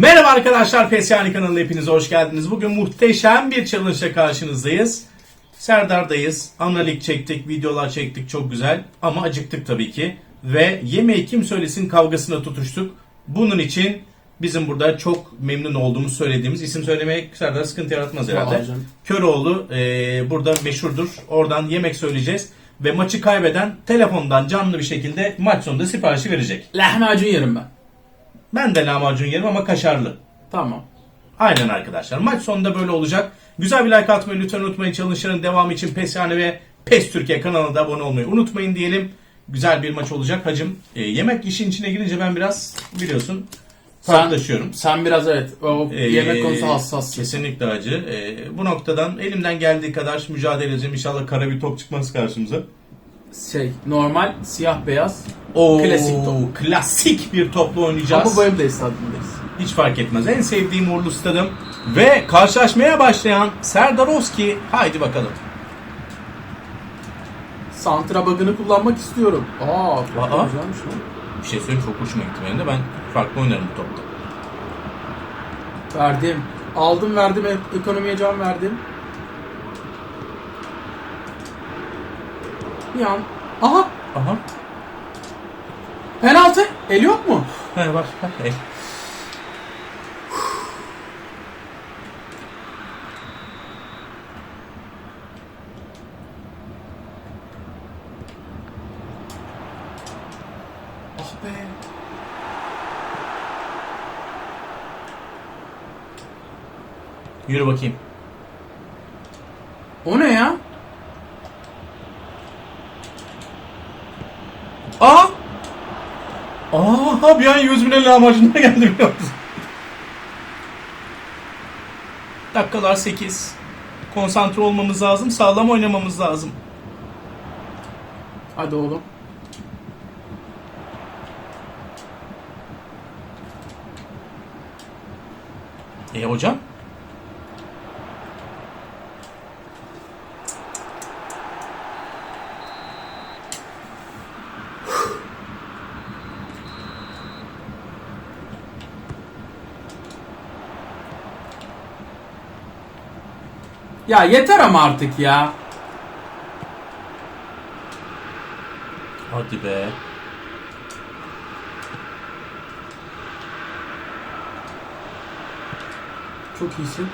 Merhaba arkadaşlar Pesyani kanalına hepiniz hoş geldiniz. Bugün muhteşem bir challenge karşınızdayız. Serdar'dayız. Analik çektik, videolar çektik çok güzel. Ama acıktık tabii ki. Ve yemeği kim söylesin kavgasına tutuştuk. Bunun için bizim burada çok memnun olduğumuz söylediğimiz isim söylemek Serdar sıkıntı yaratmaz herhalde. Köroğlu e, burada meşhurdur. Oradan yemek söyleyeceğiz. Ve maçı kaybeden telefondan canlı bir şekilde maç sonunda siparişi verecek. Lahmacun yerim ben. Ben de lahmacun yerim ama kaşarlı. Tamam. Aynen arkadaşlar. Maç sonunda böyle olacak. Güzel bir like atmayı lütfen unutmayın. Challenge'ların devamı için PES yani ve PES Türkiye kanalına da abone olmayı unutmayın diyelim. Güzel bir maç olacak hacım. E, yemek işin içine girince ben biraz biliyorsun farklılaşıyorum. Sen biraz evet o Ee, yemek konusu hassas. Kesinlikle acı. E, bu noktadan elimden geldiği kadar mücadele edeceğim. İnşallah kara bir top çıkmaz karşımıza. Şey normal siyah beyaz Oo, Klasik top. Klasik bir topla oynayacağız. ama bu evde stadındayız. Hiç fark etmez. En sevdiğim uğurlu stadım. Ve karşılaşmaya başlayan Serdar Oski. Haydi bakalım. Santra bug'ını kullanmak istiyorum. Aa, Aa. güzelmiş lan. Bir şey söyleyeyim çok hoşuma gitti benim de. Ben farklı oynarım bu topta. Verdim. Aldım verdim ek- ekonomiye can verdim. Bir an. Aha Aha. penaltı. El yok mu? He var. Hey. Ah be. Yürü bakayım. O ne ya? Aa! Aa bir an 100 bin lahmacununa geldi biliyor musun? Dakikalar 8. Konsantre olmamız lazım. Sağlam oynamamız lazım. Hadi oğlum. E hocam? Ya yeter ama artık ya. Hadi be. Çok iyisin.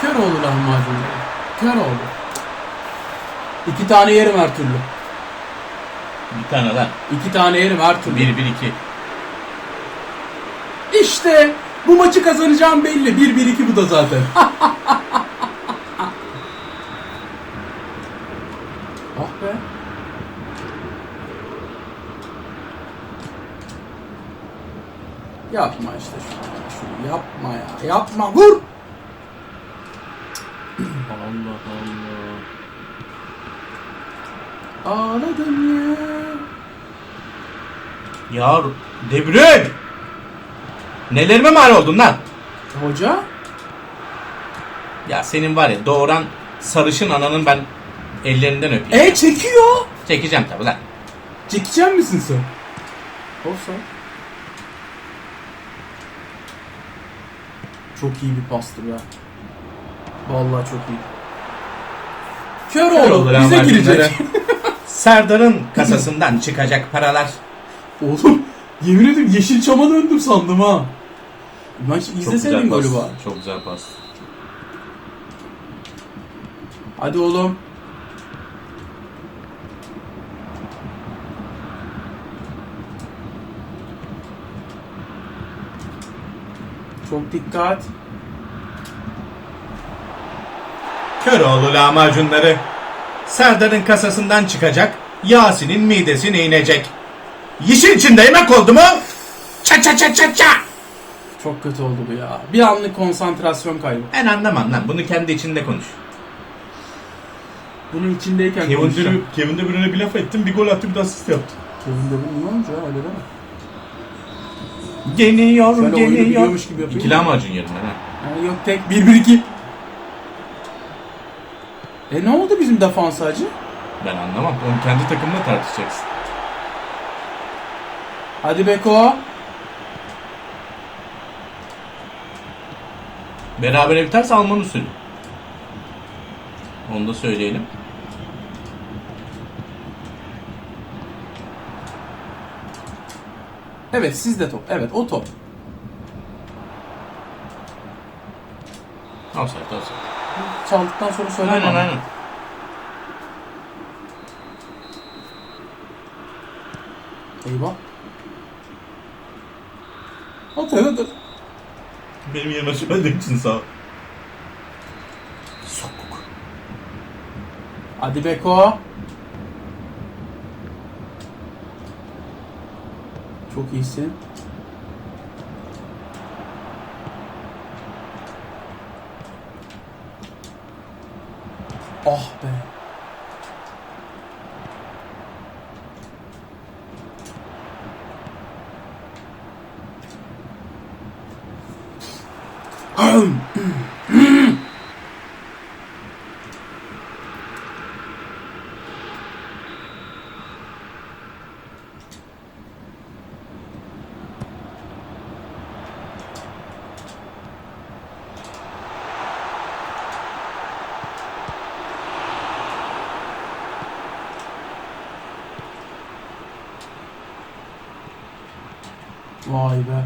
Kör oldu lahmacunları. Kör oldu. İki tane yerim her türlü. Bir tane lan. İki tane yerim her türlü. 1 1 2. İşte bu maçı kazanacağım belli. 1-1-2 bu da zaten. ah be. Yapma işte şunu. şunu yapma ya. Yapma. Vur. Allah Allah. Ağladım ya. Ya De Bruyne! Nelerime mal oldun lan? Hoca? Ya senin var ya doğuran sarışın ananın ben ellerinden öpeyim. E çekiyor. Çekeceğim tabi lan. Çekecek misin sen? Olsa. Çok iyi bir pastı be. Vallahi çok iyi. Kör Kör oldu. Bize girecek. Serdar'ın kasasından çıkacak paralar. Oğlum yemin ederim Yeşilçam'a döndüm sandım ha. Maç Çok izleseydin güzel pas. Çok güzel pas. Hadi oğlum. Çok dikkat. Köroğlu lahmacunları. Serdar'ın kasasından çıkacak. Yasin'in midesine inecek. Yeşil içinde yemek oldu mu? Ça ça ça ça ça. Çok kötü oldu bu ya. Bir anlık konsantrasyon kaybı. Ben anlamam lan. Bunu kendi içinde konuş. Bunun içindeyken Kevin De konuşacağım. Bruyne, Kevin De Bruyne'e bir laf ettim. Bir gol attı bir de asist yaptı. Kevin De Bruyne ne olunca öyle deme. Geliyor, Şöyle oyunu geliyor. biliyormuş gibi yapayım. İki lahmacun yerim ben ha. Ha, yok tek 1-1-2. E ne oldu bizim defans hacı? Ben anlamam. Onu kendi takımına tartışacaksın. Hadi Beko. Berabere biterse Alman usulü. Onu da söyleyelim. Evet sizde top. Evet o top. Offside, offside. Çaldıktan sonra söyleme. Aynen aynen. Eyvah. At. Benim yerime söylediğin için sağ ol. Sokuk. Hadi Beko. Çok iyisin. Ah be. Vay be.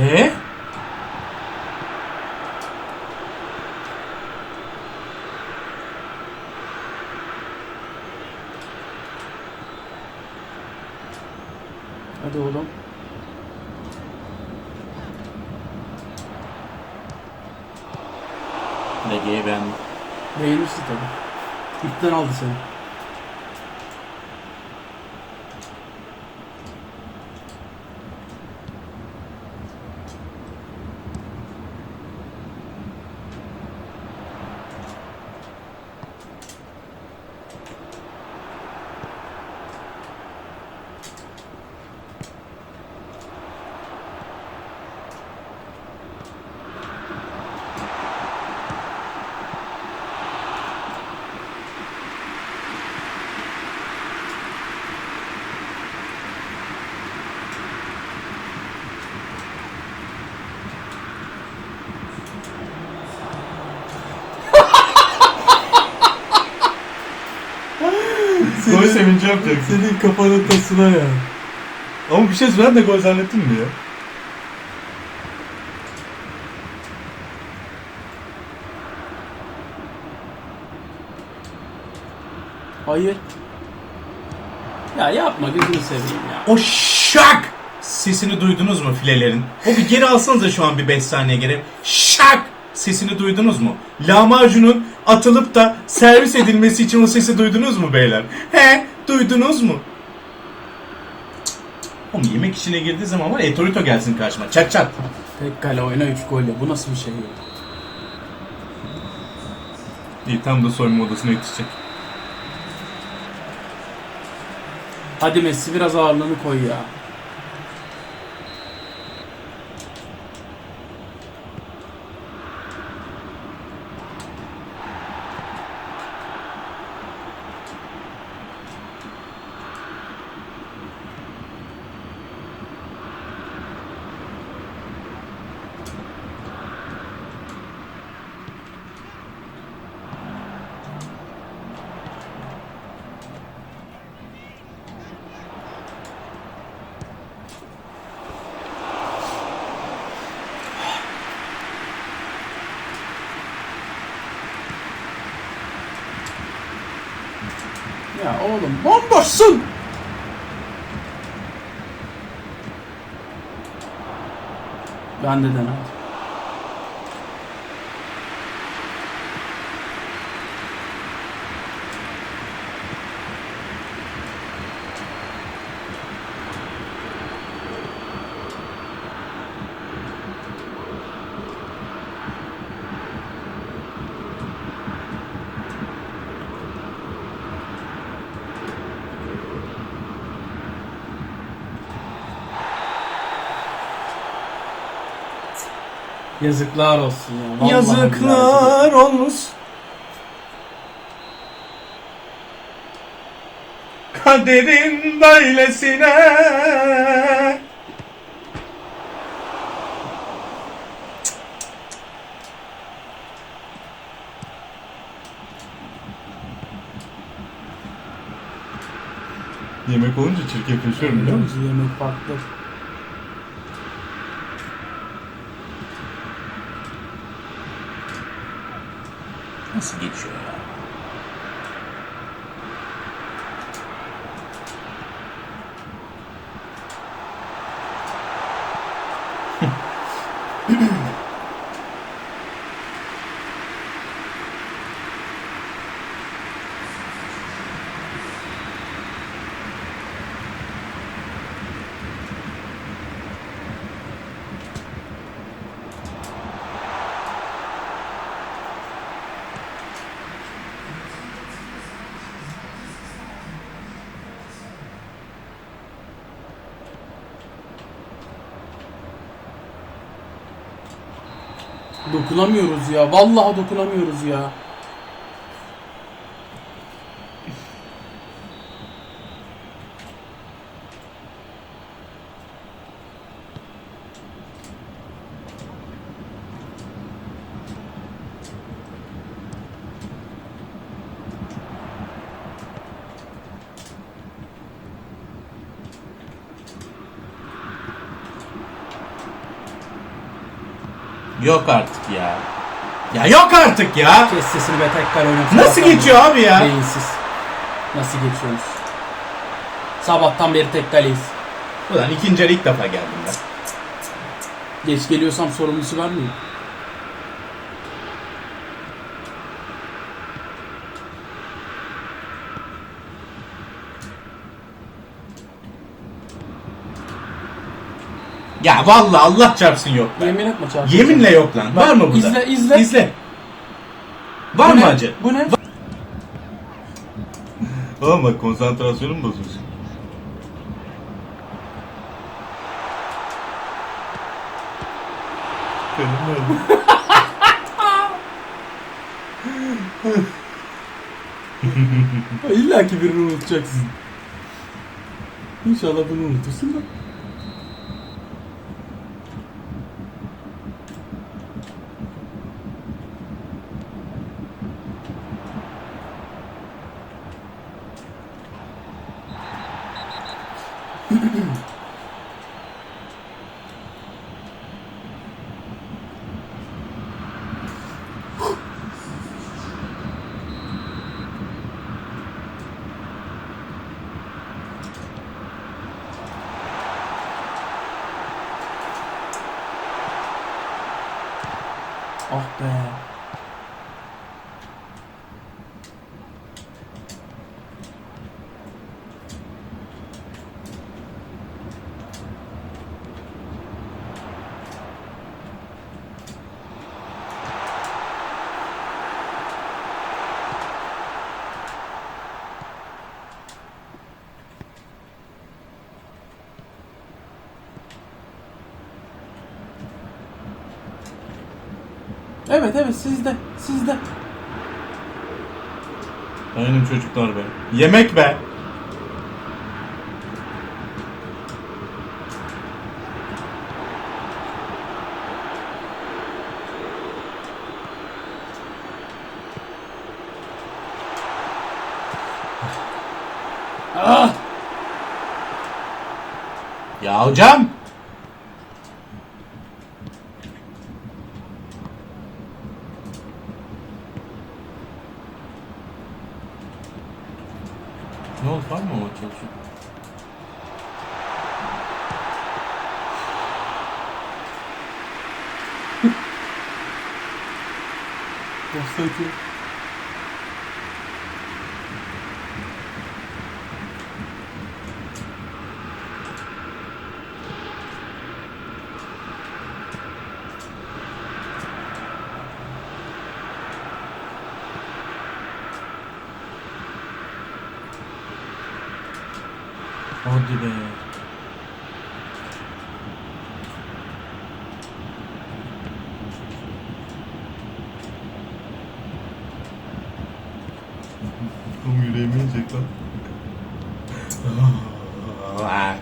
Ee? Hadi oğlum. Lege'yi beğendim. Beğenirsin tabii. İpten aldı seni. Gol sevinci yapacaksın. Senin kafanın tasına ya. Ama bir şey ben de gol zannettim mi ya? Hayır. Ya yapma gözünü seveyim ya. O şak sesini duydunuz mu filelerin? O bir geri alsanıza şu an bir 5 saniye geri. Şak sesini duydunuz mu? Lahmacunun atılıp da servis edilmesi için o sesi duydunuz mu beyler? He duydunuz mu? Oğlum yemek işine girdiği zaman var Etorito gelsin karşıma. Çat çat. Tek kale oyna 3 gol ya. Bu nasıl bir şey? İyi tam da soyunma odasına yetişecek. Hadi Messi biraz ağırlığını koy ya. Ya oğlum bomboşsun. Ben de denedim. Yazıklar olsun ya. vallahi billahi. Yazıklar olsun. Kaderin böylesine. Yemek olunca çirkefleşiyorum biliyor musun? Yemek farklı. Nasıl Dokunamıyoruz ya. Vallahi dokunamıyoruz ya. Yok artık ya. Ya yok artık ya. Kes sesini be tekrar oynat. Nasıl geçiyor abi ya? Beyinsiz. Nasıl geçiyoruz? Sabahtan beri tek kaleyiz. Ulan ikinci yarı ilk defa geldim ben. Geç geliyorsam sorumlusu ben miyim? Ya vallahi Allah çarpsın yok. be. Yemin etme çarpı. Yeminle yok lan. Bak, Var mı burada? izle, izle. İzle. Var Bu mı ne? acı? Bu ne? Oğlum bak konsantrasyonum bozuyorsun. İlla ki birini unutacaksın. İnşallah bunu unutursun da. Ah be. Evet evet sizde sizde. Aynen çocuklar be. Yemek be. Ah! Ya hocam. Oldu var mı o çalışıyor? Offside. Hadi be. Oğlum yüreğimi lan.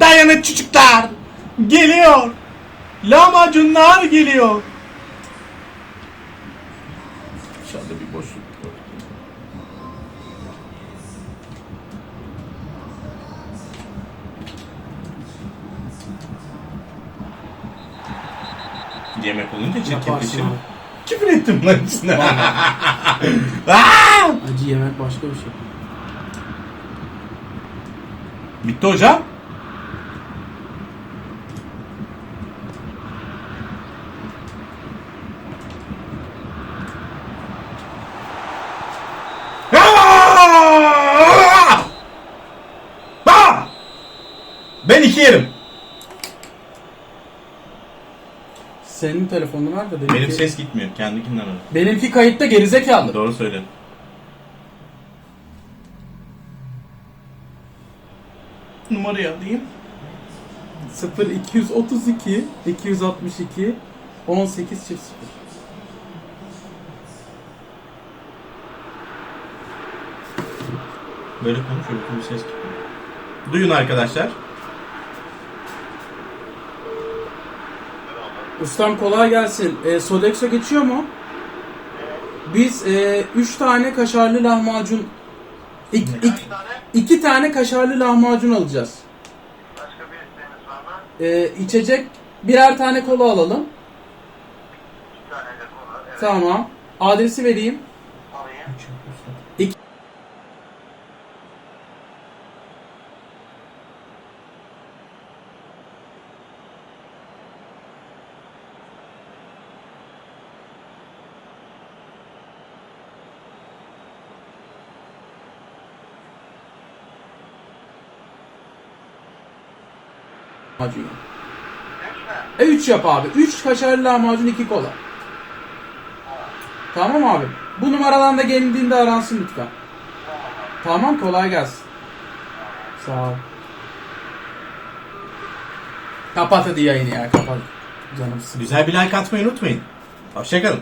Dayanın çocuklar. Geliyor. Lamacunlar geliyor. İnşallah bir boşluk. Yemek olunca çirkinleşir. abi. Küfür ettim lan içine. Aa! Acı yemek başka bir şey. Bitti hocam. Aa! Aa! Ben iki yerim. Senin telefonun var da. Benim ses gitmiyor. Kendikinden öyle. Benimki kayıtta gerizekalı. Doğru söyle. Numarayı alayım. 0 232 262 18 çift 0. Böyle konuşuyor. Bir ses gitmiyor. Duyun arkadaşlar. Ustam kolay gelsin. E, Sodexo geçiyor mu? Biz 3 tane kaşarlı lahmacun ik, ik, Kaç tane? iki tane kaşarlı lahmacun alacağız. Başka bir isteğiniz var mı? E, içecek birer tane kola alalım. İki tane de kola. Evet. Tamam. Adresi vereyim. Alayım. Lahmacun. yap. E 3 yap abi. 3 kaşarlı lahmacun 2 kola. Tamam abi. Bu numaradan da geldiğinde aransın lütfen. Tamam kolay gelsin. Sağ ol. Kapat hadi yayını ya kapat. Canım sıkıldı. Güzel bir like atmayı unutmayın. Hoşçakalın.